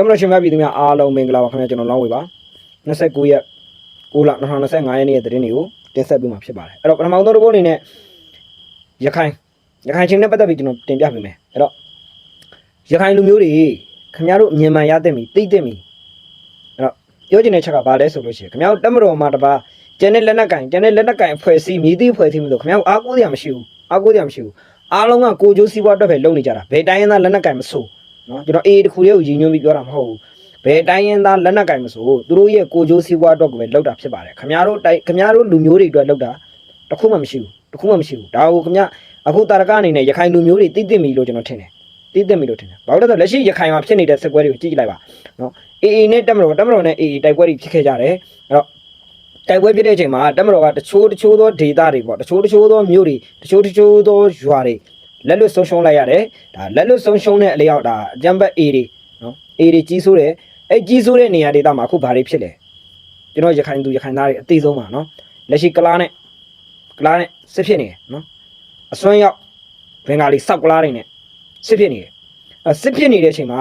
တော်မတော်ရှင်များပြည်သူများအားလုံးမင်္ဂလာပါခင်ဗျာကျွန်တော်လောင်းဝေပါ29ရက်6လ2025ရက်နေ့ရဲ့သတင်းတွေကိုတင်ဆက်ပေးမှာဖြစ်ပါတယ်အဲ့တော့ပထမဆုံးတစ်ပုဒ်အနေနဲ့ရခိုင်ရခိုင်ချင်းနဲ့ပတ်သက်ပြီးကျွန်တော်တင်ပြပေးမယ်အဲ့တော့ရခိုင်လူမျိုးတွေခင်ဗျားတို့အမြင်မှန်ရတဲ့မီသိတဲ့မီအဲ့တော့ပြောချင်တဲ့ချက်ကဘာလဲဆိုလို့ရှိရင်ခင်ဗျားတို့တက်မတော်မှာတပါကျန်တဲ့လက်နက်ကင်ကျန်တဲ့လက်နက်ကင်ဖွဲ့စည်းမြည်သည့်ဖွဲ့စည်းမျိုးဆိုခင်ဗျားတို့အားကိုးစရာမရှိဘူးအားကိုးစရာမရှိဘူးအားလုံးကကိုကြိုးစည်းပွားအတွက်ပဲလုပ်နေကြတာဘယ်တိုင်းရင်းသားလက်နက်ကင်မဆိုး နော်ကျွန်တော်အေးတစ်ခုလေးကိုရည်ညွှန်းပြီးပြောတာမဟုတ်ဘူးဘယ်တိုင်းရင်သားလက်နက်ကင်မဆိုသူတို့ရဲ့ကိုကြိုးစည်းပွားတော့ကိုပဲလောက်တာဖြစ်ပါတယ်ခမများတို့တိုင်းခမများတို့လူမျိုးတွေအတွက်လောက်တာတစ်ခုမှမရှိဘူးတစ်ခုမှမရှိဘူးဒါကိုခမအခုတာရကအနေနဲ့ရခိုင်လူမျိုးတွေတိတိမိလို့ကျွန်တော်ထင်တယ်တိတိမိလို့ထင်တယ်ဘာလို့လဲဆိုတော့လက်ရှိရခိုင်မှာဖြစ်နေတဲ့စက်ကွဲတွေကိုကြည့်ကြည့်လိုက်ပါနော်အေးအေးနဲ့တက်မတော်တက်မတော်နဲ့အေးအေးတိုက်ပွဲတွေဖြစ်ခဲ့ကြတယ်အဲ့တော့တိုက်ပွဲဖြစ်တဲ့အချိန်မှာတက်မတော်ကတချိုးတချိုးသောဒေသတွေပေါ့တချိုးတချိုးသောမြို့တွေတချိုးတချိုးသောရွာတွေ လက်လွတ်ဆုံးရှုံးလိုက်ရတယ်ဒါလက်လွတ်ဆုံးရှုံးတဲ့အလျောက်ဒါအကြံဘက်အေးတွေနော်အေးတွေကြီးဆိုးတယ်အဲ့ကြီးဆိုးတဲ့နေရာဒေသမှာအခုဘာတွေဖြစ်လဲကျွန်တော်ရခိုင်သူရခိုင်သားတွေအသေးဆုံးပါနော်လက်ရှိကလားနဲ့ကလားနဲ့စစ်ဖြစ်နေတယ်နော်အစွမ်းရောက်ဘင်္ဂါလီစောက်ကလားတွေနဲ့စစ်ဖြစ်နေတယ်အဲစစ်ဖြစ်နေတဲ့အချိန်မှာ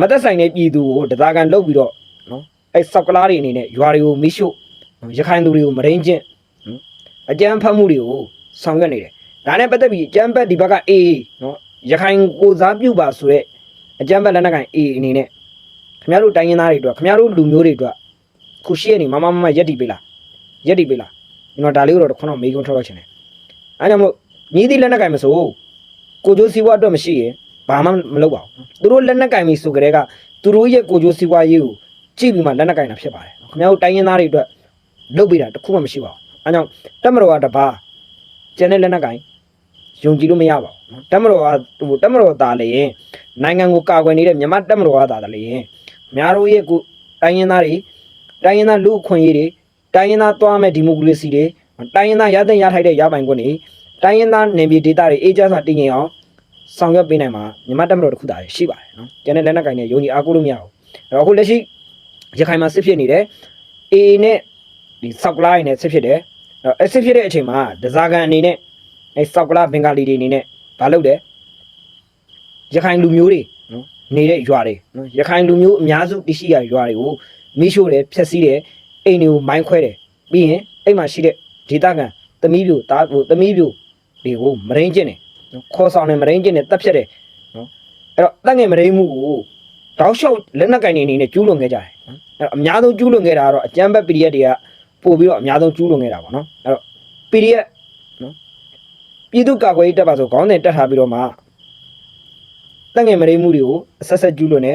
မသက်ဆိုင်တဲ့ပြည်သူကိုတသားကန်လုတ်ပြီးတော့နော်အဲ့စောက်ကလားတွေအနေနဲ့ရွာတွေကိုမိရှို့နော်ရခိုင်သူတွေကိုမရင်းကျင့်နော်အကြမ်းဖက်မှုတွေကိုဆောင်ရွက်နေတယ် ဒါနဲ့ပတ်သက်ပြီးအကြမ်းဖက်ဒီဘက်ကအေးနော်ရခိုင်ကိုစားပြုပါဆိုတဲ့အကြမ်းဖက်လက်နက်ကိုင်အေးအနေနဲ့ခင်ဗျားတို့တိုင်းရင်းသားတွေအတွက်ခင်ဗျားတို့လူမျိုးတွေအတွက်ခုရှိရနေမမမမရက်တီပေးလားရက်တီပေးလားကျွန်တော်ဒါလေးကိုတော့ခုနကမေးခွန်းထုတ်တော့ချင်တယ်အဲကြောင့်မို့မြည်သည့်လက်နက်ကိုင်မဆိုကိုကျိုးစီးပွားအတွက်မရှိရင်ဘာမှမလုပ်ပါဘူးသူတို့လက်နက်ကိုင်ပြီဆိုကြတဲ့ကသူတို့ရဲ့ကိုကျိုးစီးပွားရေးကိုကြည့်ပြီးမှလက်နက်ကိုင်တာဖြစ်ပါတယ်ခင်ဗျားတို့တိုင်းရင်းသားတွေအတွက်လုပ်ပေးတာတစ်ခုမှမရှိပါဘူးအဲကြောင့်တက်မတော်ကတပါ ကျန်တဲ့လက်နက်ကိုင်ယုံကြည်လို့မရပါဘူးနော်တက်မတော်ကဟိုတက်မတော်သားလေရင်နိုင်ငံကိုကာကွယ်နေတဲ့မြန်မာတပ်မတော်ကသာတယ်လေများတို့ရဲ့ကိုတိုင်းရင်းသားတွေတိုင်းရင်းသားလူအခွင့်အရေးတွေတိုင်းရင်းသားသွားမဲ့ဒီမိုကရေစီတွေတိုင်းရင်းသားရတဲ့ရထိုက်တဲ့ရပိုင်ခွင့်တွေတိုင်းရင်းသားနယ်မြေဒေသတွေအေဂျင့်စာတည်ငြိမ်အောင်ဆောင်ရွက်ပေးနိုင်မှာမြန်မာတပ်မတော်တစ်ခုသာရှိပါတယ်နော်ကျန်တဲ့လက်နက်ကင်တွေယုံကြည်အားကိုးလို့မရဘူးအဲ့တော့အခုလက်ရှိရခိုင်မှာစစ်ဖြစ်နေတယ်အေနဲ့ဒီဆောက်ကလားနဲ့စစ်ဖြစ်တယ် အဲ့စစ်ဖြစ်တဲ့အချိန်မှာဒဇာကန်အနေနဲ့အဲဆောက်ကလားဘင်္ဂါလီတွေအနေနဲ့မလုပ်တယ်ရခိုင်လူမျိုးတွေနော်နေတဲ့ရွာတွေနော်ရခိုင်လူမျိုးအများစုတရှိရရွာတွေကိုမိရှို့တယ်ဖျက်ဆီးတယ်အိမ်တွေကိုမိုင်းခွဲတယ်ပြီးရင်အိမ်မှာရှိတဲ့ဒေသခံသမီးပြိုတားဟိုသမီးပြိုတွေကိုမရင်းကျင်တယ်နော်ခေါ်ဆောင်တယ်မရင်းကျင်တယ်တပ်ဖြတ်တယ်နော်အဲ့တော့တက်ငယ်မရင်းမှုကိုတောက်လျှောက်လက်နက်ကင်နေအနေနဲ့ကျူးလွန်ခဲ့ကြတယ်နော်အဲ့တော့အများဆုံးကျူးလွန်ခဲ့တာကတော့အကြမ်းဖက် PDF တွေက ပို့ပြီးတော့အများဆုံးကျူးလွန်ခဲ့တာပေါ့နော်အဲ့တော့ PDF နော်ပြည်သူ့ကာကွယ်ရေးတပ်ပါဆိုခေါင်းစဉ်တက်ထားပြီးတော့မှတက်ငယ်မရိမှုတွေကိုအဆက်ဆက်ကျူးလွန်နေ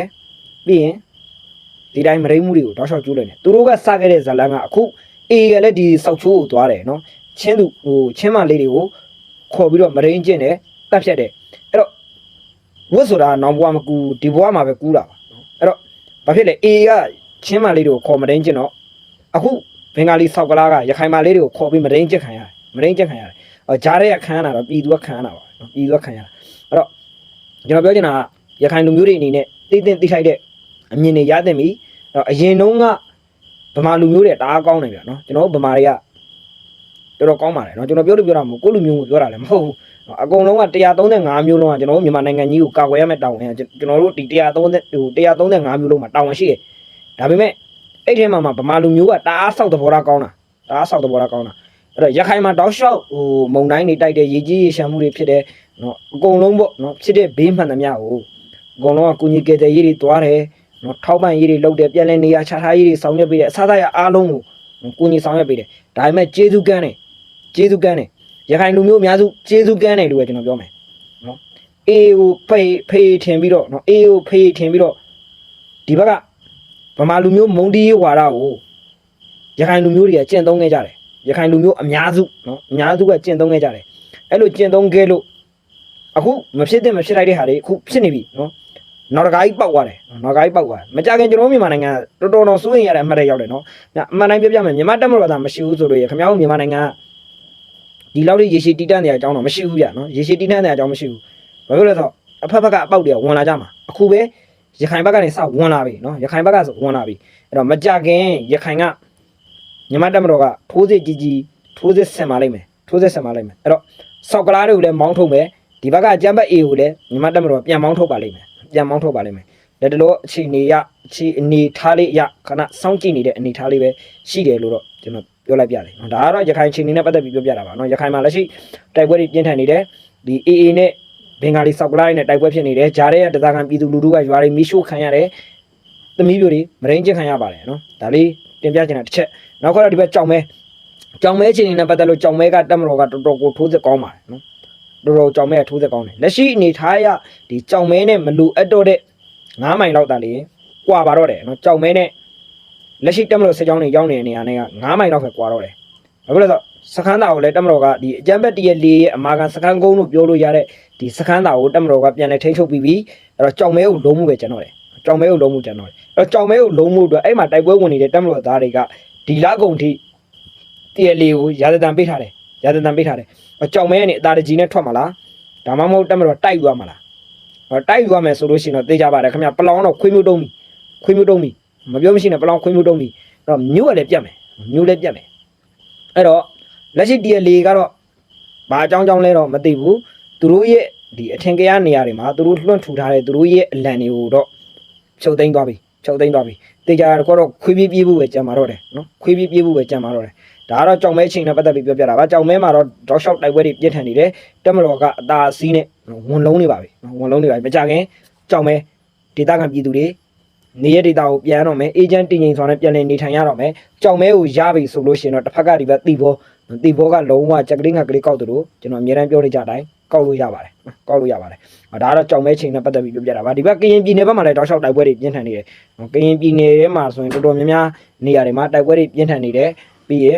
ပြီးရင်ဒီတိုင်းမရိမှုတွေကိုတောက်လျှောက်ကျူးလွန်နေသူတို့ကစခဲ့တဲ့ဇာလန်ကအခုအေကလည်းဒီစောက်ချိုးကိုသွားတယ်နော်ချင်းသူဟိုချင်းမလေးတွေကိုခေါ်ပြီးတော့မရိန်ကျင့်တယ်တတ်ဖြတ်တယ်အဲ့တော့ဝတ်ဆိုတာနောင်ဘွားမကူဒီဘွားမှာပဲကူးတာပါနော်အဲ့တော့ဘာဖြစ်လဲအေကချင်းမလေးတွေကိုခေါ်မရိန်ကျင့်တော့အခု ဘင်္ဂါလီစောက်ကလားကရခိုင်မလေးတွေကိုခေါ်ပြီးမရိန်ကျင့်ခံရတယ်မရိန်ကျင့်ခံရတယ်အော်ဂျားတဲ့ကခံရတာတော့ပြည်သူကခံရတာပါနော်ပြည်သူကခံရတာအဲ့တော့ကျွန်တော်ပြောချင်တာကရခိုင်လူမျိုးတွေအနေနဲ့သိသိသိထိုက်တဲ့အမြင်တွေရသင့်ပြီအဲ့တော့အရင်တုန်းကဗမာလူမျိုးတွေတအားကောင်းတယ်ဗျာနော်ကျွန်တော်တို့ဗမာတွေကတော်တော်ကောင်းပါတယ်နော်ကျွန်တော်ပြောလို့ပြောတာမဟုတ်ကိုယ့်လူမျိုးကိုပြောတာလည်းမဟုတ်ဘူးနော်အကုန်လုံးက135မျိုးလုံးကကျွန်တော်တို့မြန်မာနိုင်ငံကြီးကိုကာကွယ်ရမယ့်တာဝန်ကကျွန်တော်တို့ဒီ130ဟို135မျိုးလုံးမှာတာဝန်ရှိတယ်ဒါပေမဲ့ အဲ့ထဲမှာမှဗမာလူမျိုးကတအားဆောက်သဘောထားကောင်းတာတအားဆောက်သဘောထားကောင်းတာအဲ့တော့ရခိုင်မှာတောက်လျှောက်ဟိုမုံတိုင်းတွေတိုက်တယ်ရေကြီးရေရှမ်းမှုတွေဖြစ်တယ်နော်အကုန်လုံးပေါ့နော်ဖြစ်တဲ့ဘေးမှန်သမျှကိုအကုန်လုံးကကုညီကယ်တဲ့ရေးတွေတွားတယ်နော်ထောက်ပံ့ရေးတွေလုပ်တယ်ပြန်လဲနေရာချထားရေးတွေဆောင်ရွက်ပေးတယ်အစားအစာရအားလုံးကိုကုညီဆောင်ရွက်ပေးတယ်ဒါပေမဲ့ကျေးဇူးကမ်းတယ်ကျေးဇူးကမ်းတယ်ရခိုင်လူမျိုးအများစုကျေးဇူးကမ်းတယ်လို့ပဲကျွန်တော်ပြောမယ်နော်အေးကိုဖေးဖေးထင်ပြီးတော့နော်အေးကိုဖေးထင်ပြီးတော့ဒီဘက်က ဗမာလူမျိုးမုံတီးဝါဒကိုရခိုင်လူမျိုးတွေကကျင့်သုံးခဲ့ကြတယ်ရခိုင်လူမျိုးအများစုနော်အများစုကကျင့်သုံးခဲ့ကြတယ်အဲ့လိုကျင့်သုံးခဲ့လို့အခုမဖြစ်တဲ့မဖြစ်လိုက်တဲ့ဟာတွေအခုဖြစ်နေပြီနော်နောက်တစ်ခါကြီးပောက်သွားတယ်နောက်တစ်ခါကြီးပောက်သွားတယ်မကြခင်ကျွန်တော်တို့မြန်မာနိုင်ငံတော်တော်တော်စိုးရင်ရတဲ့အမှတ်တွေရောက်တယ်နော်အမှန်တိုင်းပြပြမယ်မြန်မာတက်မတော်ကမရှိဘူးဆိုလို့ရခင်ဗျားတို့မြန်မာနိုင်ငံကဒီလောက်လေးရေရှည်တီးတန့်နေတဲ့အကြောင်းတော့မရှိဘူးဗျနော်ရေရှည်တီးတန့်နေတဲ့အကြောင်းမရှိဘူးဘာဖြစ်လဲဆိုတော့အဖက်ဖက်ကအပေါက်တွေကဝင်လာကြမှာအခုပဲ ရခိုင်ဘက်ကနေစဝင်လာပြီနော်ရခိုင်ဘက်ကဆိုဝင်လာပြီအဲ့တော့မကြခင်ရခိုင်ကမြမတက်မတော်ကထိုးစစ်ကြီးကြီးထိုးစစ်ဆင်ပါလိမ့်မယ်ထိုးစစ်ဆင်ပါလိမ့်မယ်အဲ့တော့စောက်ကလားတွေကိုလည်းမောင်းထုတ်မယ်ဒီဘက်ကကြမ်းဘက် A ကိုလည်းမြမတက်မတော်ပြန်မောင်းထုတ်ပါလိမ့်မယ်ပြန်မောင်းထုတ်ပါလိမ့်မယ်လက်တလို့အခြေအနေရအခြေအနေထားလေးရခဏစောင့်ကြည့်နေတဲ့အနေထားလေးပဲရှိတယ်လို့တော့ကျွန်တော်ပြောလိုက်ပြတယ်နော်ဒါကတော့ရခိုင်အခြေအနေနဲ့ပတ်သက်ပြီးပြောပြတာပါနော်ရခိုင်မှာလက်ရှိတိုက်ပွဲတွေပြင်းထန်နေတယ်ဒီ AA နဲ့ ဘင်္ဂါလီစောက်ကလိုက်နဲ့တိုက်ပွဲဖြစ်နေတယ်ဂျားတဲ့ကတသားခံပြည်သူလူထုကရွာတွေမီးရှို့ခံရတယ်သမီးပြိုတွေမရင်းချင်းခံရပါတယ်နော်ဒါလေးတင်ပြချင်တာတစ်ချက်နောက်ကတော့ဒီဘက်ကြောင်မဲကြောင်မဲအခြေအနေနဲ့ပတ်သက်လို့ကြောင်မဲကတက်မတော်ကတော်တော်ကိုထိုးစစ်ကောင်းပါတယ်နော်တော်တော်ကြောင်မဲကထိုးသက်ကောင်းတယ်လက်ရှိအနေထားရဒီကြောင်မဲနဲ့မလူအပ်တော့တဲ့9မိုင်လောက်တာလေကွာပါတော့တယ်နော်ကြောင်မဲနဲ့လက်ရှိတက်မလို့စစ်ကြောင်းတွေရောက်နေတဲ့နေရာတွေက9မိုင်လောက်ပဲကွာတော့တယ်ဘာဖြစ်လို့လဲဆို စခန်းသားကိုလည်းတက်မတော်ကဒီအကြမ်းဖက်တရလေးရဲ့အမာခံစခန်းကုန်းလို့ပြောလို့ရတဲ့ဒီစခန်းသားကိုတက်မတော်ကပြန်လဲထိန်းချုပ်ပြီးပြီအဲ့တော့ကြောင်မဲကိုလုံးမှုပဲကျွန်တော်တယ်ကြောင်မဲကိုလုံးမှုကျွန်တော်တယ်အဲ့တော့ကြောင်မဲကိုလုံးမှုအတွက်အဲ့မှာတိုက်ပွဲဝင်နေတဲ့တက်မတော်သားတွေကဒီလကုံထိတရလေးကိုရာဇသံပေးထားတယ်ရာဇသံပေးထားတယ်အကြောင်မဲကနေအသားတကြီးနဲ့ထွက်မှာလားဒါမှမဟုတ်တက်မတော့တိုက်ယူရမှာလားဟောတိုက်ယူရမယ်ဆိုလို့ရှိရင်တော့သိကြပါတယ်ခင်ဗျပလောင်တော့ခွေးမျိုးတုံးပြီခွေးမျိုးတုံးပြီမပြောမရှိနဲ့ပလောင်ခွေးမျိုးတုံးပြီအဲ့တော့မြို့ကလည်းပြတ်မယ်မြို့လည်းပြတ်မယ်အဲ့တော့ လက်ရှိ TLA ကတော့ဘာအကြောင်းကြောင်းလဲတော့မသိဘူးသူတို့ရဲ့ဒီအထင်ကရနေရာတွေမှာသူတို့လွှင့်ထူထားတဲ့သူတို့ရဲ့အလံတွေကိုတော့ချုပ်သိမ်းသွားပြီချုပ်သိမ်းသွားပြီတေချာတော့ခွေးပြေးပြေးဖို့ပဲကြံပါတော့တယ်နော်ခွေးပြေးပြေးဖို့ပဲကြံပါတော့တယ်ဒါကတော့ကြောင်မဲချင်းနဲ့ပတ်သက်ပြီးပြောပြတာပါကြောင်မဲမှာတော့ drop shot တိုက်ပွဲတွေပြည့်ထန်နေတယ်တက်မတော်ကအသာစီးနဲ့ဝန်လုံးနေပါပြီဝန်လုံးနေပါပြီမကြခင်ကြောင်မဲဒေသခံပြည်သူတွေနေရဒေတာကိုပြန်ရတော့မယ်အေဂျင့်တင်ငိန်ဆောင်နဲ့ပြန်လည်နေထိုင်ရတော့မယ်ကြောင်မဲကိုရပြီဆိုလို့ရှိရင်တော့တစ်ဖက်ကဒီဘက်တီဘော တီဘောကလုံးဝကြက်ကလေးငါကလေးကောက်တယ်လို့ကျွန်တော်အများတန်းပြောနေကြတိုင်းကောက်လို့ရပါတယ်ကောက်လို့ရပါတယ်ဒါကတော့ကြောင်မဲချိန်နဲ့ပတ်သက်ပြီးပြောပြတာပါဒီဘက်ကရင်ပြည်နယ်ဘက်မှာလည်းတောက်လျှောက်တိုက်ပွဲတွေပြင်းထန်နေတယ်ကရင်ပြည်နယ်ထဲမှာဆိုရင်တော်တော်များများနေရာတွေမှာတိုက်ပွဲတွေပြင်းထန်နေတယ်ပြီးရင်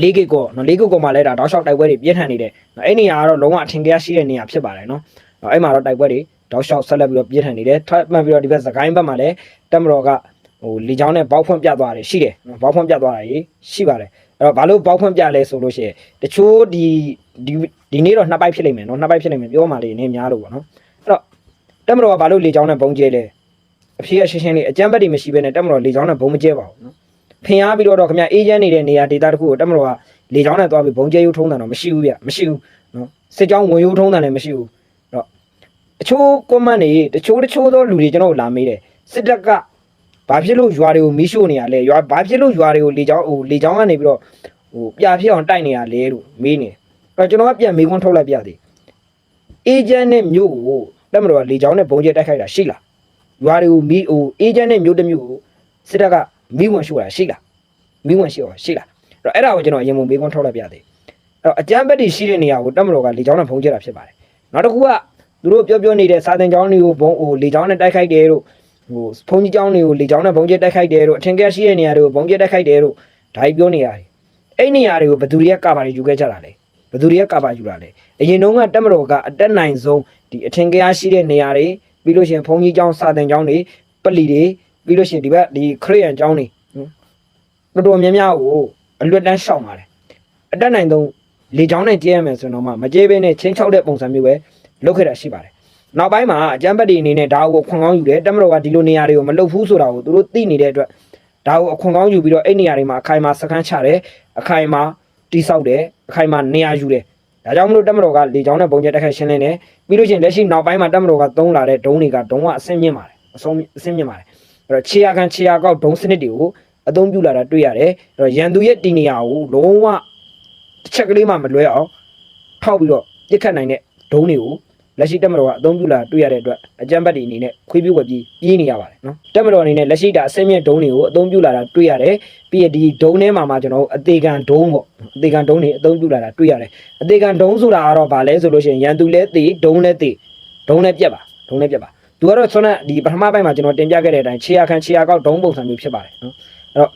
လေးကိတ်ကောနော်လေးကိတ်ကောမှာလည်းဒါတောက်လျှောက်တိုက်ပွဲတွေပြင်းထန်နေတယ်နော်အဲ့နေရာကတော့လုံးဝအထင်ကြီးရှိတဲ့နေရာဖြစ်ပါတယ်နော်နော်အဲ့မှာတော့တိုက်ပွဲတွေတောက်လျှောက်ဆက်လက်ပြီးတော့ပြင်းထန်နေတယ်ထပ်မှန်ပြီးတော့ဒီဘက်စကိုင်းဘက်မှာလည်းတက်မတော်ကဟိုလေချောင်းနဲ့ဘောက်ဖွင့်ပြသွားတယ်ရှိတယ်နော်ဘောက်ဖွင့်ပြသွားတာကြီးရှိပါတယ် အဲ့တော့ဘာလို့ဘောက်ဖွင့်ပြလဲဆိုလို့ရှိရင်တချို့ဒီဒီဒီနေ့တော့နှစ်ပိုက်ဖြစ်လိမ့်မယ်နော်နှစ်ပိုက်ဖြစ်လိမ့်မယ်ပြောမှလေးနည်းများလို့ပေါ့နော်အဲ့တော့တက်မတော်ကဘာလို့လေချောင်းနဲ့ဘုံကျဲလဲအဖြစ်အရှင်းရှင်းလေးအကြမ်းဖက်တွေမရှိဘဲနဲ့တက်မတော်လေချောင်းနဲ့ဘုံမကျဲပါဘူးနော်ဖင်အားပြီးတော့တော့ခင်ဗျအေးချမ်းနေတဲ့နေရာဒေတာတစ်ခုကိုတက်မတော်ကလေချောင်းနဲ့သွားပြီးဘုံကျဲရိုးထုံးတာတော့မရှိဘူးဗျမရှိဘူးနော်စစ်ကြောင်းဝင်ရိုးထုံးတာလည်းမရှိဘူးတော့တချို့ comment တွေတချို့တချို့သောလူတွေကျွန်တော်လာမေးတယ်စစ်တပ်က ဘာဖြစ်လို့ရွာတွေကိုမီးရှို့နေရလဲရွာဘာဖြစ်လို့ရွာတွေကိုလေချောင်းဟိုလေချောင်းကနေပြီးတော့ဟိုပြဖြစ်အောင်တိုက်နေရလဲလို့မေးနေတယ်အဲ့တော့ကျွန်တော်ကပြန်မေးခွန်းထုတ်လိုက်ပြသေးအေဂျင့်နဲ့မြို့ကိုတက်မတော်ကလေချောင်းနဲ့ဘုံကျဲတိုက်ခိုက်တာရှိလားရွာတွေကိုမီးဟိုအေဂျင့်နဲ့မြို့တစ်မြို့ကိုစစ်တပ်ကမီးဝင်ရှို့တာရှိလားမင်းဝင်ရှိအောင်ရှိလားအဲ့တော့အဲ့ဒါကိုကျွန်တော်အရင်ပုံပေးခွန်းထုတ်လိုက်ပြသေးအဲ့တော့အကြမ်းဖက်တွေရှိတဲ့နေရာကိုတက်မတော်ကလေချောင်းနဲ့ဖုံးကျတာဖြစ်ပါတယ်နောက်တစ်ခုကသူတို့ပြောပြောနေတဲ့စာတင်ကျောင်းတွေကိုဘုံဟိုလေချောင်းနဲ့တိုက်ခိုက်တယ်တို့ ဟိုဖုံးကြီးကျောင်းတွေကိုလေချောင်းနဲ့ဖုံးကျတိုက်ခိုက်တယ်တို့အထင်ကရရှိတဲ့နေရာတွေကိုဖုံးကျတိုက်ခိုက်တယ်တို့ဒါကြီးပြောနေရတယ်အဲ့နေရာတွေကိုဘယ်သူတွေကကဘာတွေယူခဲ့ကြတာလဲဘယ်သူတွေကကဘာယူတာလဲအရင်တုန်းကတက်မတော်ကအတက်နိုင်ဆုံးဒီအထင်ကရရှိတဲ့နေရာတွေပြီးလို့ရှိရင်ဖုံးကြီးကျောင်းစာတင်ကျောင်းတွေပလီတွေပြီးလို့ရှိရင်ဒီဘက်ဒီခရစ်ယာန်ကျောင်းတွေတော်တော်များများကိုအလွတ်တန်းရှောင်ပါတယ်အတက်နိုင်ဆုံးလေချောင်းနဲ့ကျဲရမယ်ဆိုတော့မှမကျဲဘဲနဲ့ချင်းချောက်တဲ့ပုံစံမျိုးပဲလုပ်ခဲ့တာရှိပါတယ် နောက်ပိုင်းမှာအကြမ်းဖက်တွေအနေနဲ့ဒါကိုခွန်ကောင်းယူတယ်တက်မတော်ကဒီလိုနေရာတွေကိုမလုပ်ဘူးဆိုတာကိုသူတို့သိနေတဲ့အတွက်ဒါကိုအခွန်ကောင်းယူပြီးတော့အဲ့နေရာတွေမှာအခိုင်အမာစခန်းချတယ်အခိုင်အမာတိဆောက်တယ်အခိုင်အမာနေရာယူတယ်ဒါကြောင့်မလို့တက်မတော်ကလေချောင်းနဲ့ပုံကျဲတက်ခတ်ရှင်းလင်းတယ်ပြီးလို့ရှိရင်လက်ရှိနောက်ပိုင်းမှာတက်မတော်ကသုံးလာတဲ့ဒုံးတွေကဒုံးကအဆင့်မြင့်ပါတယ်အဆုံးအဆင့်မြင့်ပါတယ်အဲ့တော့ခြေရခံခြေရကောက်ဒုံးစနစ်တွေကိုအသုံးပြုလာတာတွေ့ရတယ်အဲ့တော့ရန်သူရဲ့တီနေယာကိုလုံးဝတစ်ချက်ကလေးမှမလွဲအောင်ထောက်ပြီးတော့ပြစ်ခတ်နိုင်တဲ့ဒုံးတွေကို လက်ရှိတက်မတော်ကအသုံးပြုလာတွေ့ရတဲ့အတွက်အကြမ်းဖက်တွေအနေနဲ့ခွေးပြွက်ပြီးပြေးနေရပါတယ်နော်တက်မတော်အနေနဲ့လက်ရှိတာအစင်းမြင့်ဒုံးတွေကိုအသုံးပြုလာတာတွေ့ရတယ်ပြီးရဒီဒုံးထဲမှာမှကျွန်တော်တို့အသေးခံဒုံးပေါ့အသေးခံဒုံးတွေအသုံးပြုလာတာတွေ့ရတယ်အသေးခံဒုံးဆိုတာကတော့ဗာလဲဆိုလို့ရှိရင်ရန်သူလည်းသေဒုံးလည်းသေဒုံးလည်းပြက်ပါဒုံးလည်းပြက်ပါသူကတော့ဆွမ်းတဲ့ဒီပထမပိုင်းမှာကျွန်တော်တင်ပြခဲ့တဲ့အတိုင်းခြေရခံခြေရကောက်ဒုံးပုံစံမျိုးဖြစ်ပါတယ်နော်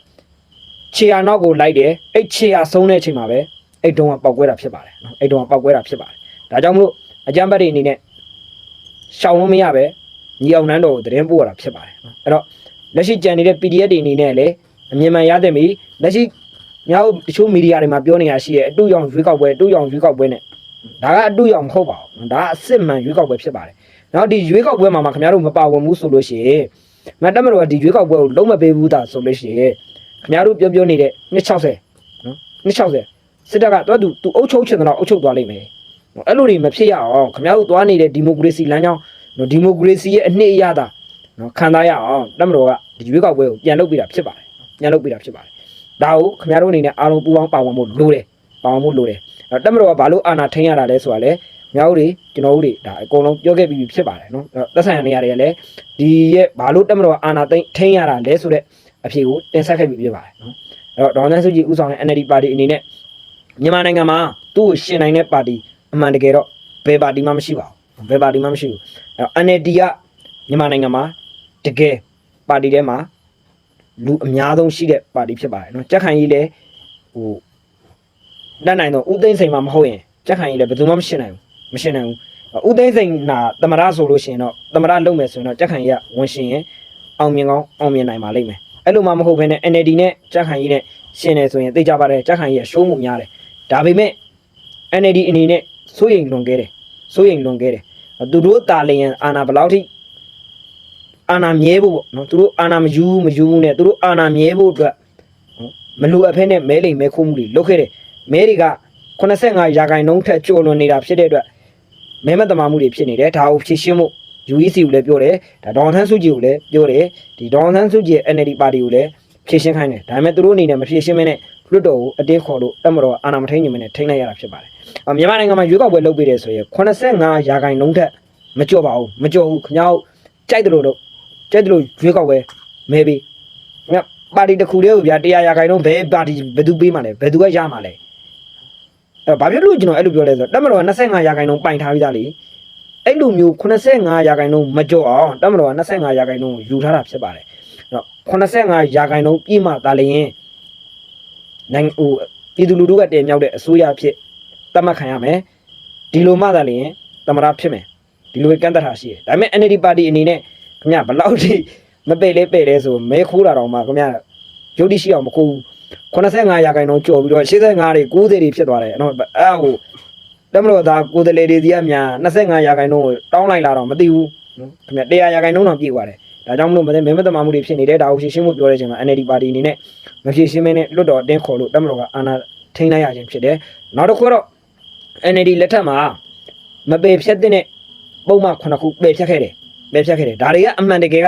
ခြေရနောက်ကိုလိုက်တယ်အဲ့ခြေရဆုံးတဲ့အချိန်မှာပဲအဲ့တုံးကပောက်ကွဲတာဖြစ်ပါတယ်နော်အဲ့တုံးကပောက်ကွဲတာဖြစ်ပါတယ်ဒါကြောင့်မလို့ အကြမ်းဖက်တွေအနေနဲ့ရှောင်လို့မရပဲညီအောင်နန်းတော်ကိုသတင်းပို့ရတာဖြစ်ပါတယ်နော်အဲ့တော့လက်ရှိကြံနေတဲ့ PDF တွေအနေနဲ့လည်းအမြင်မှန်ရတဲ့မီလက်ရှိမြောက်တချို့မီဒီယာတွေမှာပြောနေရရှိရဲ့အတူရောင်ရွေးကောက်ပွဲအတူရောင်ရွေးကောက်ပွဲနဲ့ဒါကအတူရောင်မဟုတ်ပါဘူးဒါကအစ်စ်မှန်ရွေးကောက်ပွဲဖြစ်ပါတယ်နောက်ဒီရွေးကောက်ပွဲမှာမှခင်ဗျားတို့မပါဝင်ဘူးဆိုလို့ရှိရင်မတ်တမတော်ကဒီရွေးကောက်ပွဲကိုလုံးမပေးဘူးသာဆိုလို့ရှိရင်ခင်ဗျားတို့ပြောပြောနေတဲ့260နော်260စစ်တပ်ကတော့သူသူအုပ်ချုပ်ချင်တယ်တော့အုပ်ချုပ်သွားလိမ့်မယ် အဲ့လိုတွေမဖြစ်ရအောင်ခင်ဗျားတို့သွားနေတဲ့ဒီမိုကရေစီလမ်းကြောင်းနော်ဒီမိုကရေစီရဲ့အနှစ်အရသာနော်ခံစားရအောင်တမတော်ကဒီရွေးကောက်ပွဲကိုပြန်လုပ်ပေးတာဖြစ်ပါတယ်ပြန်လုပ်ပေးတာဖြစ်ပါတယ်ဒါကိုခင်ဗျားတို့အနေနဲ့အားလုံးပူးပေါင်းပါဝင်ဖို့လိုတယ်ပါဝင်ဖို့လိုတယ်အဲ့တော့တမတော်ကဘာလို့အာဏာထိန်းရတာလဲဆိုတာလဲမြောက်ဦးတွေကျွန်တော်တို့တွေဒါအကုန်လုံးပြောခဲ့ပြီးပြီဖြစ်ပါတယ်နော်အဲ့တော့သက်ဆိုင်ရာနေရာတွေကလည်းဒီရဲ့ဘာလို့တမတော်ကအာဏာသိမ်းထိန်းရတာလဲဆိုတဲ့အဖြေကိုတင်ဆက်ခဲ့ပြီးဖြစ်ပါတယ်နော်အဲ့တော့ဒေါ်နန်းစုကြည်ဦးဆောင်တဲ့ NLD ပါတီအနေနဲ့မြန်မာနိုင်ငံမှာသူ့ကိုရှင်နိုင်တဲ့ပါတီ အမှန်တကယ်တော့ဘယ်ပါတီမှမရှိပါဘူးဘယ်ပါတီမှမရှိဘူးအဲ့တော့ NLD ကမြန်မာနိုင်ငံမှာတကယ်ပါတီထဲမှာလူအများဆုံးရှိတဲ့ပါတီဖြစ်ပါတယ်နော်ကြက်ခိုင်ကြီးလည်းဟိုလက်နိုင်တော့ဦးသိန်းစိန်မှမဟုတ်ရင်ကြက်ခိုင်ကြီးလည်းဘယ်သူမှမရှင်းနိုင်ဘူးမရှင်းနိုင်ဘူးဦးသိန်းစိန်နာသမရဆိုလို့ရှိရင်တော့သမရလုပ်မယ်ဆိုရင်တော့ကြက်ခိုင်ကြီးကဝင်ရှင်ရင်အောင်မြင်ကောင်းအောင်မြင်နိုင်ပါလိမ့်မယ်အဲ့လိုမှမဟုတ်ဘဲနဲ့ NLD နဲ့ကြက်ခိုင်ကြီးနဲ့ရှင်းနေဆိုရင်သိကြပါတယ်ကြက်ခိုင်ကြီးကရှိုးမှုများတယ်ဒါပေမဲ့ NLD အနေနဲ့ စိုးရိမ်လွန်ခဲ့တယ်စိုးရိမ်လွန်ခဲ့တယ်သူတို့တာလျင်အာနာဘယ်လောက်ထိအာနာမြဲဖို့ပေါ့နော်သူတို့အာနာမယူမယူဘူးနဲ့သူတို့အာနာမြဲဖို့အတွက်နော်မလူအပ်ဖဲနဲ့မဲလိမ်မဲခိုးမှုတွေလုပ်ခဲ့တယ်မဲတွေက85ရာခိုင်နှုန်းထက်ကျော်လွန်နေတာဖြစ်တဲ့အတွက်မဲမတမာမှုတွေဖြစ်နေတယ်ဒါကိုဖြည့်ရှင်းဖို့ UEC ကိုလည်းပြောတယ်ဒါဒေါန်ဆန်းစုကြည်ကိုလည်းပြောတယ်ဒီဒေါန်ဆန်းစုကြည်ရဲ့ NLD ပါတီကိုလည်းဖြည့်ရှင်းခိုင်းတယ်ဒါပေမဲ့သူတို့အနေနဲ့မဖြည့်ရှင်းမနဲ့လွတ်တော်ကိုအတင်းခေါ်လို့တမတော်အာဏာမထိန်ညင်မနဲ့ထိန်းလိုက်ရတာဖြစ်ပါတယ်အ မြန်မာနိုင်ငံမှာရွေးကောက်ပွဲလုပ်ပေးတယ်ဆိုရင်85ရာခိုင်နှုန်းထက်မကျော်ပါဘူးမကျော်ဘူးခင်ဗျားတို့ကြိုက်တယ်လို့တော့ကြိုက်တယ်လို့ရွေးကောက်ပွဲမဲပေးခင်ဗျာပါတီတစ်ခုတည်းကိုဗျာ100ရာခိုင်နှုန်းဘယ်ပါတီဘယ်သူပေးမှလဲဘယ်သူကရမှလဲအဲ့ဘာဖြစ်လို့ကျွန်တော်အဲ့လိုပြောလဲဆိုတော့တမတော်က25ရာခိုင်နှုန်းပိုင်ထားပြီးသားလေအဲ့လိုမျိုး85ရာခိုင်နှုန်းမကြော့အောင်တမတော်က25ရာခိုင်နှုန်းကိုယူထားတာဖြစ်ပါတယ်အဲ့တော့85ရာခိုင်နှုန်းပြည့်မှသာလျင်နိုင်ငံဟိုပြည်သူလူထုကတည်မြောက်တဲ့အစိုးရဖြစ် သတ်မှတ်ခံရမယ်ဒီလိုမှသာလျင်သမရဖြစ်မယ်ဒီလိုကန့်သက်တာရှိတယ်ဒါပေမဲ့ NLD ပါတီအနေနဲ့ခင်ဗျဘယ်လောက်ထိမပယ်လဲပယ်လဲဆိုမဲခိုးတာတော့မှခင်ဗျရုပ်တိရှိအောင်မခိုးဘူး85ရာခိုင်နှုန်းကြော်ပြီးတော့85တွေ90တွေဖြစ်သွားတယ်အဲ့တော့အဲ့ဟိုတမလို့သားကိုယ်တလေတွေစီကများ25ရာခိုင်နှုန်းကိုတောင်းလိုက်လာတော့မသိဘူးနော်ခင်ဗျ100ရာခိုင်နှုန်းတော့ပြည့်သွားတယ်ဒါကြောင့်မလို့မသိမဲမတမာမှုတွေဖြစ်နေတယ်ဒါကိုဖြည့်ရှင်းဖို့ပြောတဲ့အချိန်မှာ NLD ပါတီအနေနဲ့မဖြည့်ရှင်းမင်းနဲ့လွတ်တော်အတင်းခေါ်လို့တမလို့ကအာဏာထိန်းလိုက်ရခြင်းဖြစ်တယ်နောက်တစ်ခုတော့ NLD လက်ထက်မှာမပယ်ဖြတ်တဲ့ပုံမှန်ခုနှစ်ခုပယ်ဖြတ်ခဲ့တယ်ပယ်ဖြတ်ခဲ့တယ်ဒါတွေကအမှန်တကယ်က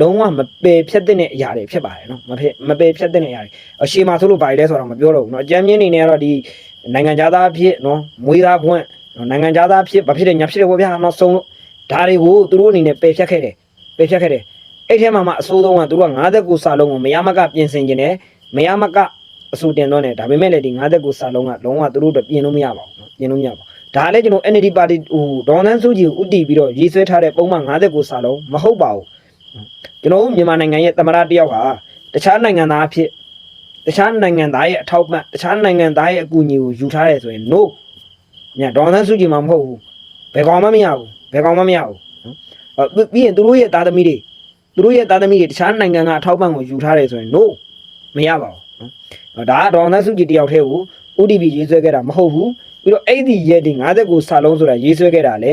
လုံးဝမပယ်ဖြတ်တဲ့အရာတွေဖြစ်ပါတယ်နော်မဖြစ်မပယ်ဖြတ်တဲ့အရာတွေအရှိမဆိုလို့ဘာတွေလဲဆိုတော့မပြောတော့ဘူးနော်အကြမ်းမြင်နေနေကတော့ဒီနိုင်ငံခြားသားဖြစ်နော်မွေးသားခွင့်နော်နိုင်ငံခြားသားဖြစ်ဘာဖြစ်တယ်ညာဖြစ်တယ်ဘောဗျာနော်စုံလို့ဒါတွေကိုသူတို့အနေနဲ့ပယ်ဖြတ်ခဲ့တယ်ပယ်ဖြတ်ခဲ့တယ်အဲ့ထဲမှာမှအစိုးဆုံးကသူတို့က59စာလုံးကိုမရမကပြင်ဆင်ခြင်းနဲ့မရမကအစိုးတင်တော့တယ်ဒါပေမဲ့လည်းဒီ59စာလုံးကလုံးဝသူတို့တို့ပြင်လို့မရပါဘူး ပြင်လို့မရပါဘူးဒါလည်းကျွန်တော် NLD ပါတီဟိုဒေါ်နန်းစုကြည်ကိုဥတီပြီးတော့ရေးဆွဲထားတဲ့ပုံမှန်59စာလုံးမဟုတ်ပါဘူးကျွန်တော်တို့မြန်မာနိုင်ငံရဲ့သမ္မတတယောက်ဟာတခြားနိုင်ငံသားအဖြစ်တခြားနိုင်ငံသားရဲ့အထောက်ပံ့တခြားနိုင်ငံသားရဲ့အကူအညီကိုယူထားတယ်ဆိုရင် no ညဒေါ်နန်းစုကြည်မှမဟုတ်ဘူးဘယ်ကောင်မှမရဘူးဘယ်ကောင်မှမရဘူးနော်အဲ့ပြီးရင်သူတို့ရဲ့သားသမီးတွေသူတို့ရဲ့သားသမီးတွေတခြားနိုင်ငံကအထောက်ပံ့ကိုယူထားတယ်ဆိုရင် no မရပါဘူးနော်ဒါကဒေါ်နန်းစုကြည်တယောက်တည်းကို ODP ရေးဆွဲခဲ့တာမဟုတ်ဘူးပြီးတော့အဲ့ဒီရဲ့ဒီ90ကိုစာလုံးဆိုတာရေးဆွဲခဲ့တာလေ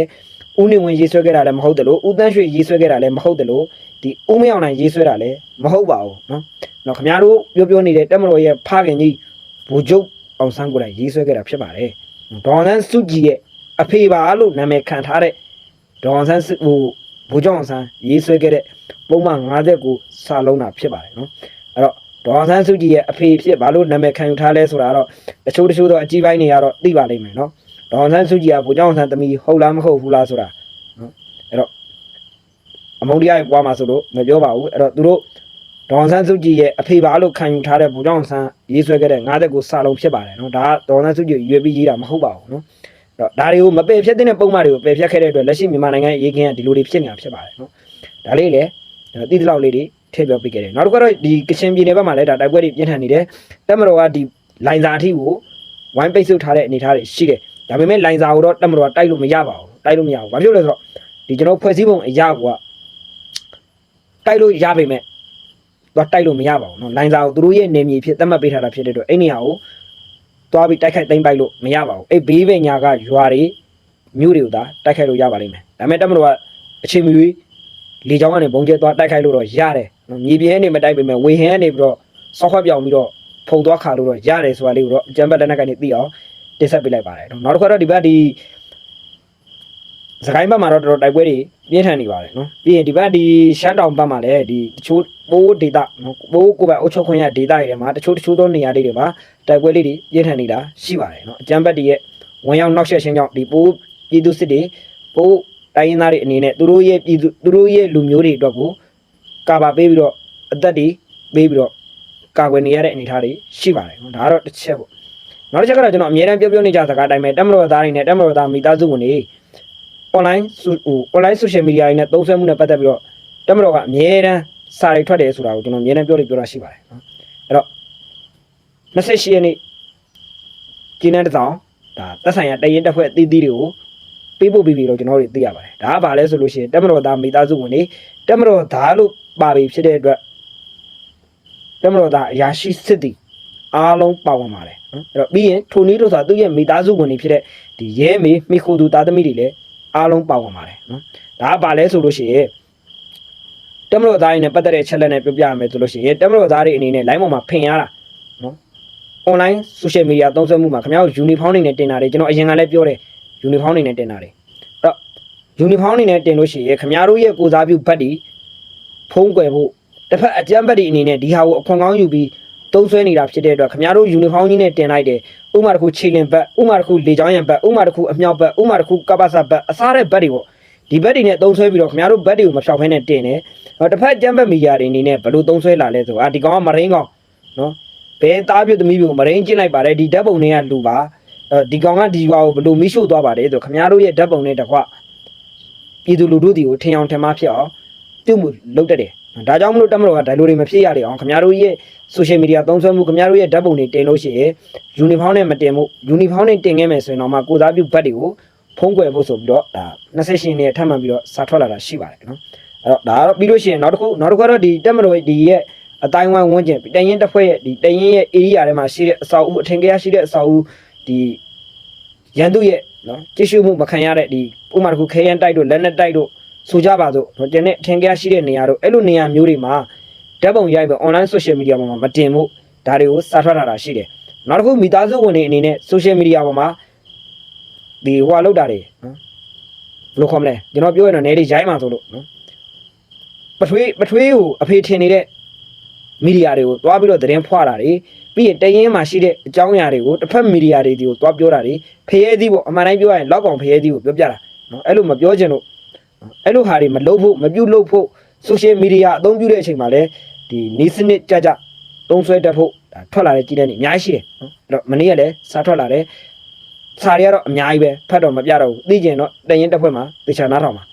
ဦးနေဝင်ရေးဆွဲခဲ့တာလည်းမဟုတ်တယ်လို့ဦးတန်းရွှေရေးဆွဲခဲ့တာလည်းမဟုတ်တယ်လို့ဒီဦးမင်းအောင်နိုင်ရေးဆွဲတာလည်းမဟုတ်ပါဘူးနော်တော့ခင်ဗျားတို့ပြောပြောနေတဲ့တက်မတော်ရဲ့ဖခင်ကြီးဘူကျုပ်အောင်ဆန်းကိုယ်တိုင်ရေးဆွဲခဲ့တာဖြစ်ပါတယ်ဒေါ်ဆန်းစုကြည်ရဲ့အဖေပါလို့နာမည်ခံထားတဲ့ဒေါ်ဆန်းစုဟိုဘူကျုပ်အောင်ဆန်းရေးဆွဲခဲ့တဲ့ပုံမှန်50ကိုစာလုံးတာဖြစ်ပါတယ်နော်အဲ့တော့ ဒေါ်ဆန်းစုကြည်ရဲ့အဖေဖြစ်ဘာလို့နာမည်ခံယူထားလဲဆိုတာတော့တချို့တချို့တော့အကြီးပိုင်းတွေကတော့သိပါလိမ့်မယ်နော်ဒေါ်ဆန်းစုကြည်ကဘူကျုပ်အောင်ဆန်းသမီးဟုတ်လားမဟုတ်ဘူးလားဆိုတာနော်အဲ့တော့အမုန်းတရားရဲ့ပွားမှာဆိုလို့မပြောပါဘူးအဲ့တော့သူတို့ဒေါန်ဆန်းစုကြည်ရဲ့အဖေပါလို့ခံယူထားတဲ့ဘူကြောင့်ဆန်းရေးဆွဲခဲ့တဲ့ငါးသက်ကိုစာလုံးဖြစ်ပါတယ်နော်ဒါကဒေါန်ဆန်းစုကြည်ရွေးပြီးကြီးတာမဟုတ်ပါဘူးနော်အဲ့တော့ဒါတွေကိုမပယ်ဖြတ်တဲ့ပုံမှန်တွေကိုပယ်ဖြတ်ခဲ့တဲ့အတွက်လက်ရှိမြန်မာနိုင်ငံရဲ့ရေခင်းကဒီလိုတွေဖြစ်နေတာဖြစ်ပါတယ်နော်ဒါလေးလေတိတိလောက်လေးတွေ ထည့်ပြောပြခဲ့တယ်နောက်တစ်ခုတော့ဒီကချင်ပြည်နယ်ဘက်မှာလည်းဒါတိုက်ပွဲတွေပြင်းထန်နေတယ်တက်မတော်ကဒီလိုင်စာအထိကိုဝိုင်းပိတ်ဆုပ်ထားတဲ့အနေအထားတွေရှိတယ်ဒါပေမဲ့လိုင်စာကိုတော့တက်မတော်ကတိုက်လို့မရပါဘူးတိုက်လို့မရဘူးဘာဖြစ်လို့လဲဆိုတော့ဒီကျွန်တော်ဖွဲ့စည်းပုံအရာကတိုက်လို့ရပါမယ် သွားတိုက်လို့မရပါဘူးเนาะလိုင်းစာကိုသူတို့ရဲ့နေမြေဖြစ်သတ်မှတ်ပေးထားတာဖြစ်တဲ့အတွက်အဲ့နေရာကိုသွားပြီးတိုက်ခိုက်သိမ်းပိုက်လို့မရပါဘူးအဲ့ဘေးဘက်ညာကရွာတွေမြို့တွေကိုသာတိုက်ခိုက်လို့ရပါလိမ့်မယ်ဒါပေမဲ့တက်မလို့ကအချိန်မီလေချောင်းကနေဘုံကျဲသွားတိုက်ခိုက်လို့တော့ရတယ်เนาะ မြေပြင်ကနေမတိုက်ပေမဲ့ဝေဟန်ကနေပြီးတော့ဆော့ခွက်ပြောင်းပြီးတော့ဖုံသွားခါလို့တော့ရတယ်ဆိုတာလေးကိုတော့ဂျမ်ဘတ်လက်နက်ကနေသိအောင်တင်ဆက်ပေးလိုက်ပါတယ်နောက်တစ်ခါတော့ဒီဘက်ဒီစကိုင်းဘက်မှာတော့တော်တော်တိုက်ပွဲတွေပြင်းထန်နေပါတယ်နော်ပြီးရင်ဒီဘက်ဒီရှမ်းတောင်ဘက်မှာလည်းဒီတချို့ပိုးဒေတာနော်ပိုးကိုပဲအုပ်ချုပ်ခွင့်ရဒေတာတွေမှာတချို့တချို့သောနေရာလေးတွေမှာတိုက်ပွဲလေးတွေပြင်းထန်နေတာရှိပါတယ်နော်အကြမ်းဖက်တွေရဲ့ဝင်ရောက်နောက်ဆက်ခြင်းကြောင့်ဒီပိုးပြည်သူစစ်တွေပိုးတိုင်းရင်းသားတွေအနေနဲ့သူတို့ရဲ့ပြည်သူသူတို့ရဲ့လူမျိုးတွေအတွက်ကို ကာဗာပေးပြီးတော့အသက်တွေပေးပြီးတော့ကာကွယ်နေရတဲ့အနေအထားတွေရှိပါတယ်နော်ဒါကတော့တစ်ချက်ပေါ့နောက်တစ်ချက်ကတော့ကျွန်တော်အများအားပြောပြောနေကြစကားအတိုင်းပဲတက်မတော်သားတွေနဲ့တက်မတော်သားမိသားစုဝင်တွေ online ဆိုဟို online social media တွေနဲ့သုံးစွဲမှုနဲ့ပတ်သက်ပြီးတော့တက်မတော်ကအမြဲတမ်းစာတွေထွက်တယ်ဆိုတာကိုကျွန်တော်အမြဲတမ်းပြောလို့ပြောတာရှိပါတယ်နော်အဲ့တော့28ရက်နေ့ကျင်းတဲ့တစ်ဆောင်ဒါသက်ဆိုင်ရာတရင်တက်ဖွဲ့အသီးသီးတွေကိုပေးဖို့ပြီးပြီတော့ကျွန်တော်တို့သိရပါတယ်ဒါကဘာလဲဆိုလို့ရှိရင်တက်မတော်သားမိသားစုဝင်တွေတက်မတော်သားလို့ ပါပြီဖြစ်တဲ့အတွက်တက်မတော်သားအရာရှိစစ်သည်အားလုံးပါဝင်ပါတယ်နော်အဲ့တော့ပြီးရင်ထိုနည်းလို့ဆိုတာသူ့ရဲ့မိသားစုဝင်တွေဖြစ်တဲ့ဒီရဲမေမိခိုသူသားသမီးတွေလည်းအားလုံးပါဝင်ပါတယ်နော်ဒါကဘာလဲဆိုလို့ရှိရင်တမလို့သားတွေနဲ့ပတ်သက်တဲ့ချက်လက်နဲ့ပြောပြရမယ်ဆိုလို့ရှိရင်တမလို့သားတွေအနေနဲ့ line ပေါ်မှာဖင်ရတာနော် online social media သုံးစွဲမှုမှာခင်ဗျားတို့ uniform နေနဲ့တင်တာတွေကျွန်တော်အရင်ကလည်းပြောတယ် uniform နေနဲ့တင်တာတွေအဲ့တော့ uniform နေနဲ့တင်လို့ရှိရင်ခင်ဗျားတို့ရဲ့ကိုစားပြုဘတ်ဒီ ဖုံးကွယ်ဖို့တစ်ဖက်အကြမ်းဘတ်ဒီအနေနဲ့ဒီဟာကိုအခွန်ကောင်းယူပြီးသုံးစွဲနေတာဖြစ်တဲ့အတွက်ခင်ဗျားတို့ uniform ကြီးနဲ့တင်လိုက်တယ်ဥမာတစ်ခုခြေလင်ဘတ်ဥမာတစ်ခုလေချောင်းရံဘတ်ဥမာတစ်ခုအမြောက်ဘတ်ဥမာတစ်ခုကပ္ပစဘတ်အစားတဲ့ဘတ်တွေပေါ့ဒီဘတ်တွေနဲ့သုံးဆွဲပြီးတော့ခင်ဗျားတို့ဘတ်တွေကိုမဖြောက်ဖဲနဲ့တင်တယ်ဟောတစ်ဖက်ကြမ်းဘတ်မီယာတွေအနေနဲ့ဘယ်လိုသုံးဆွဲလာလဲဆိုအာဒီကောင်ကမရင်းကောင်နော်ဘယ်သားပြုတ်သမီးပြုတ်မရင်းကျင့်လိုက်ပါတယ်ဒီဓာတ်ပုံတွေကလူပါအဲဒီကောင်ကဒီကောင်ကိုဘယ်လိုမိရှို့သွားပါတယ်ဆိုခင်ဗျားတို့ရဲ့ဓာတ်ပုံတွေတကွပြည်သူလူထုတွေကိုထင်အောင်ထင်မှားဖြစ်အောင် ပြုတ်မှုလုပ်တတ်တယ်ဒါကြောင့်မလို့တက်မလို့ကဒိုင်လိုတွေမဖြစ်ရလေအောင်ခင်ဗျားတို့ရဲ့ social media သုံးစွဲမှုခင်ဗျားတို့ရဲ့ဓာတ်ပုံတွေတင်လို့ရှိရင် uniform နဲ့မတင်ဘူး uniform နဲ့တင်ခဲ့မယ်ဆိုရင်တော့မှကိုသားပြုဘတ်တွေကိုဖုံးကွယ်ဖို့ဆိုပြီးတော့ဒါ28နှစ်ထပ်မှန်ပြီးတော့စာထွက်လာတာရှိပါတယ်နော်အဲ့တော့ဒါကတော့ပြီးလို့ရှိရင်နောက်တစ်ခုနောက်တစ်ခုကတော့ဒီတက်မတော်ဒီရဲ့အတိုင်းဝိုင်းဝန်းကျင်တရင်တစ်ဖွဲ့ရဲ့ဒီတရင်ရဲ့ area ထဲမှာရှိတဲ့အဆောက်အဦအထင်ကြီးရှိတဲ့အဆောက်အဦဒီရန်သူရဲ့နော်ကြည့်ရှုမှုမခံရတဲ့ဒီဥမာတစ်ခုခဲရန်တိုက်တို့လက်နက်တိုက်တို့ ဆိုကြပါစို့နော်ကျန်တဲ့အထင်ကြီးရှိတဲ့နေရာတို့အဲ့လိုနေရာမျိုးတွေမှာဓာတ်ပုံရိုက်ပြီး online social media ပေါ်မှာမတင်ဘူးဒါတွေကိုစာထွက်လာတာရှိတယ်နောက်တစ်ခုမိသားစုဝင်တွေအနေနဲ့ social media ပေါ်မှာဒီဟိုဟာလောက်တာတွေနော်ဘယ်လိုခေါ်မလဲကျွန်တော်ပြောရတော့နေလေးရိုင်းမှာဆိုလို့နော်ပထွေးပထွေးကိုအဖေထင်နေတဲ့မီဒီယာတွေကိုတွားပြီးတော့သတင်းဖွာတာတွေပြီးရင်တရင်မှာရှိတဲ့အကြောင်းအရာတွေကိုတစ်ဖက်မီဒီယာတွေဒီကိုတွားပြောတာတွေဖရဲသီးပေါ့အမှန်တိုင်းပြောရရင်လောက်ကောင်ဖရဲသီးကိုပြောပြတာနော်အဲ့လိုမပြောချင်လို့ အဲ့လိုဟာတွေမလုပ်ဖို့မပြုတ်လုပ်ဖို့ social media အသုံးပြုတဲ့အချိန်မှာလည်းဒီနီးစနစ်ကြကြသုံးဆွဲတတ်ဖို့ဒါထွက်လာတဲ့ကြီးတဲ့နေအများကြီးရှိတယ်နော်အဲ့တော့မနေ့ကလည်းစာထွက်လာတယ်စာတွေကတော့အများကြီးပဲဖတ်တော့မပြတော့ဘူးသိကျင်တော့တရင်တစ်ဖွဲ့မှာတေချာနားထောင်ပါ